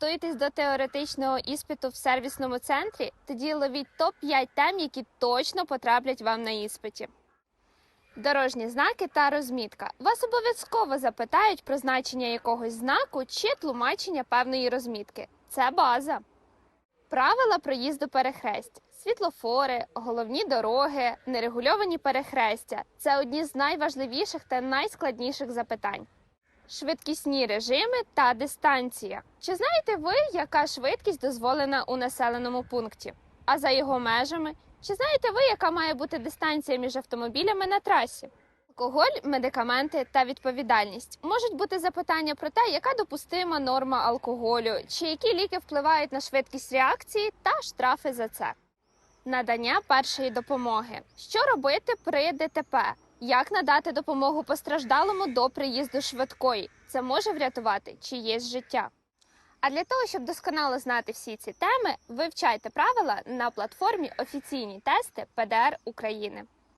Готуєтесь до теоретичного іспиту в сервісному центрі? Тоді ловіть топ-5 тем, які точно потраплять вам на іспиті. Дорожні знаки та розмітка. Вас обов'язково запитають про значення якогось знаку чи тлумачення певної розмітки. Це база. Правила проїзду перехресть. Світлофори, головні дороги, нерегульовані перехрестя це одні з найважливіших та найскладніших запитань. Швидкісні режими та дистанція. Чи знаєте ви, яка швидкість дозволена у населеному пункті? А за його межами? Чи знаєте ви, яка має бути дистанція між автомобілями на трасі? Алкоголь, медикаменти та відповідальність можуть бути запитання про те, яка допустима норма алкоголю, чи які ліки впливають на швидкість реакції та штрафи за це. Надання першої допомоги. Що робити при ДТП? Як надати допомогу постраждалому до приїзду швидкої? Це може врятувати чиєсь життя. А для того, щоб досконало знати всі ці теми, вивчайте правила на платформі Офіційні тести ПДР України.